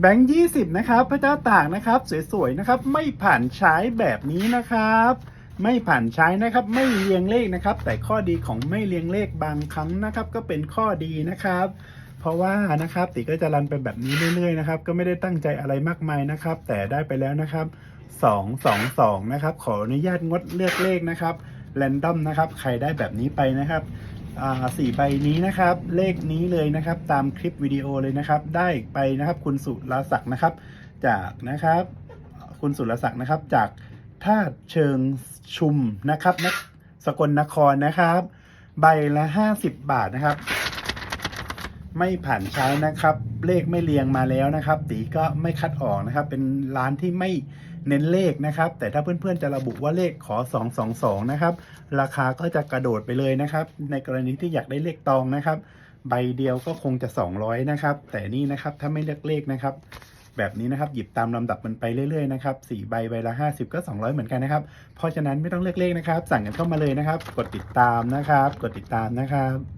แบงค์ยี่สิบนะครับ พระเจ้าตากนะครับ สวยๆนะครับ ไม่ผ่านใช้แบบนี้นะครับ ไม่ผ่านใช้นะครับ ไม่เรียงเลขนะครับ แต่ข้อดีของไม่เรียงเลขบางครั้งนะครับ ก็เป็นข้อดีนะครับ เพราะว่านะครับติก็จะรันไปแบบนี้เรื่อยๆนะครับ ก็ไม่ได้ตั้งใจอะไรมากมายนะครับ แต่ได้ไปแล้วนะครับสองสองสองนะครับ ขออนุญาตงดเลือกเลขนะครับแรนดอมนะครับ ใครได้แบบนี้ไปนะครับ สี่ใบนี้นะครับ เลขนี้เลยนะครับ ตามคลิปวิดีโอเลยนะครับ ได้ไปนะครับคุณสุรศักดิ์นะครับ จากนะครับ คุณสุรศักดิ์นะครับ จากท่าเชิงชุมนะครับนสกลนครนะครับ ใบละห้าสิบบาทนะครับ ไม่ผ่านใช้นะครับ เลขไม่เรียงมาแล้วนะครับ ตีก็ไม่คัดออกนะครับ เป็นร้านที่ไม่เน้นเลขนะครับ แต่ถ้าเพื่อนๆจะระบุว่าเลขขอ 222 นะครับ ราคาก็จะกระโดดไปเลยนะครับ ในกรณีที่อยากได้เลขตองนะครับ ใบเดียวก็คงจะ 200 นะครับ แต่นี่นะครับถ้าไม่เลือกเลขนะครับ แบบนี้นะครับ หยิบตามลำดับมันไปเรื่อยๆนะครับสี่ใบใบละ 50 ก็ 200 เหมือนกันนะครับ เพราะฉะนั้นไม่ต้องเลือกเลขนะครับ สั่งกันเข้ามาเลยนะครับ กดติดตามนะครับ กดติดตามนะครับ